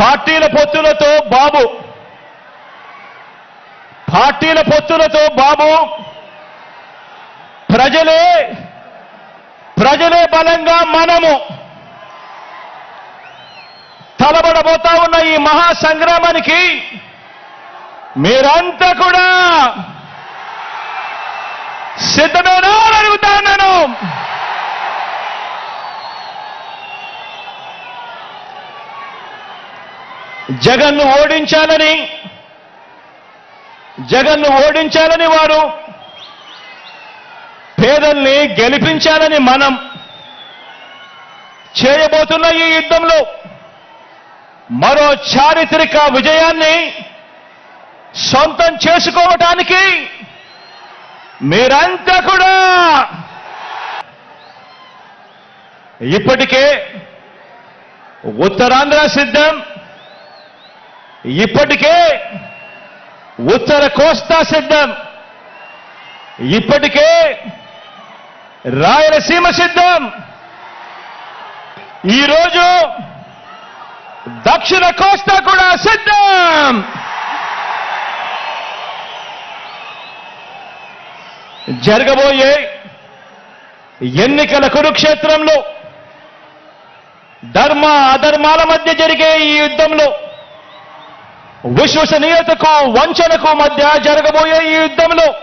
పార్టీల పొత్తులతో బాబు. పార్టీల పొత్తులతో బాబు. ప్రజలే ప్రజలే బలంగా మనము. తలబడబోతా ఉన్న ఈ మహా సంగ్రామానికి మీరంతా కూడా సిద్ధమేనా అడుగుతాను అడుగుతా ఉన్నాను. జగన్ను ఓడించాలని జగన్ను ఓడించాలని వారు పేదల్ని గెలిపించాలని మనం చేయబోతున్న ఈ యుద్ధంలో మరో చారిత్రక విజయాన్ని సొంతం చేసుకోవటానికి మీరంతా కూడా ఇప్పటికే ఉత్తరాంధ్ర సిద్ధం. ఇప్పటికే ఉత్తర కోస్తా సిద్ధం. ఇప్పటికే రాయలసీమ సిద్ధం. ఈరోజు దక్షిణ కోస్తా కూడా సిద్ధం. జరగబోయే ఎన్నికల కురుక్షేత్రంలో ధర్మ అధర్మాల మధ్య జరిగే ఈ యుద్ధంలో విశ్వసనీయతకు వంచనకు మధ్య జరగబోయే ఈ యుద్ధంలో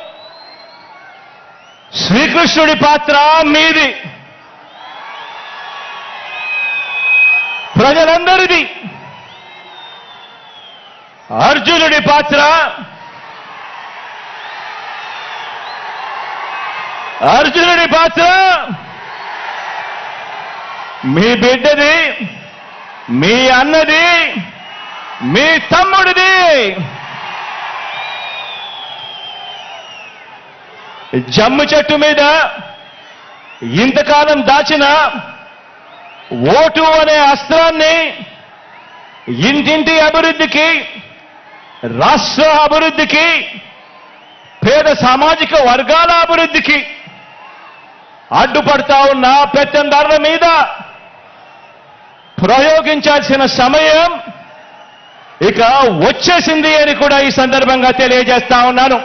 శ్రీకృష్ణుడి పాత్ర మీది. ప్రజలందరిది. అర్జునుడి పాత్ర అర్జునుడి పాత్ర మీ బిడ్డది మీ అన్నది. మీ తమ్ముడిది. జమ్ము చెట్టు మీద ఇంతకాలం దాచిన ఓటు అనే అస్త్రాన్ని ఇంటింటి అభివృద్ధికి రాష్ట్ర అభివృద్ధికి పేద సామాజిక వర్గాల అభివృద్ధికి అడ్డుపడతా ఉన్న పెత్తందారుల మీద ప్రయోగించాల్సిన సమయం ఇక వచ్చేసింది అని కూడా ఈ సందర్భంగా తెలియజేస్తా ఉన్నాను.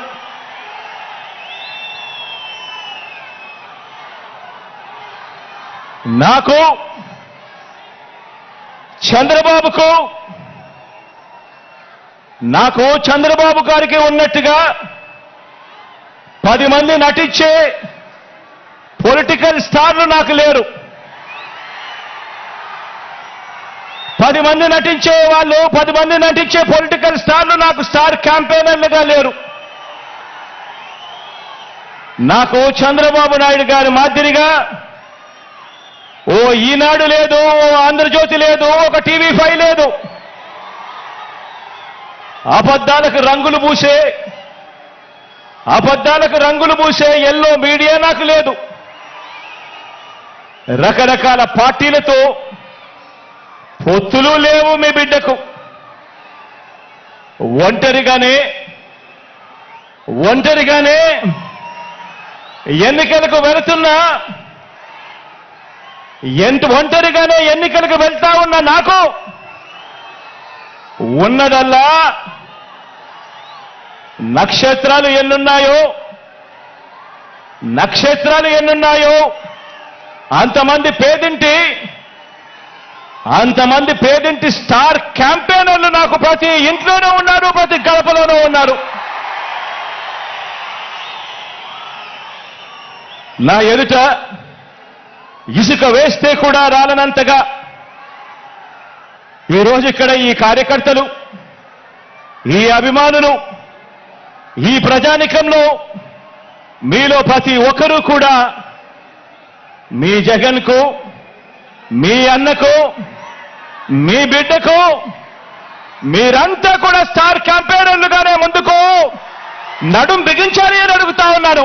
నాకు చంద్రబాబుకు నాకు చంద్రబాబు గారికి ఉన్నట్టుగా పది మంది నటించే పొలిటికల్ స్టార్లు నాకు లేరు. పది మంది నటించే వాళ్ళు పది మంది నటించే పొలిటికల్ స్టార్లు నాకు స్టార్ క్యాంపెయినర్లుగా లేరు. నాకు చంద్రబాబు నాయుడు గారి మాదిరిగా ఓ ఈనాడు లేదు ఓ ఆంధ్రజ్యోతి లేదు ఒక టీవీ ఫైవ్ లేదు. అబద్ధాలకు రంగులు పూసే అబద్ధాలకు రంగులు పూసే ఎల్లో మీడియా నాకు లేదు. రకరకాల పార్టీలతో పొత్తులు లేవు మీ బిడ్డకు. ఒంటరిగానే ఒంటరిగానే ఎన్నికలకు వెళుతున్నా ఎంత ఒంటరిగానే ఎన్నికలకు వెళ్తా ఉన్న నాకు ఉన్నదల్లా నక్షత్రాలు ఎన్నున్నాయో నక్షత్రాలు ఎన్నున్నాయో అంతమంది పేదింటి అంతమంది పేదింటి స్టార్ క్యాంపెయినర్లు నాకు ప్రతి ఇంట్లోనూ ఉన్నారు ప్రతి గడపలోనూ ఉన్నారు. నా ఎదుట ఇసుక వేస్తే కూడా రాలనంతగా ఈరోజు ఇక్కడ ఈ కార్యకర్తలు ఈ అభిమానులు ఈ ప్రజానికంలో మీలో ప్రతి ఒక్కరూ కూడా మీ జగన్కు మీ అన్నకు మీ బిడ్డకు మీరంతా కూడా స్టార్ క్యాంపెయినర్లుగానే ముందుకు నడుం బిగించాలి అని అడుగుతా ఉన్నాను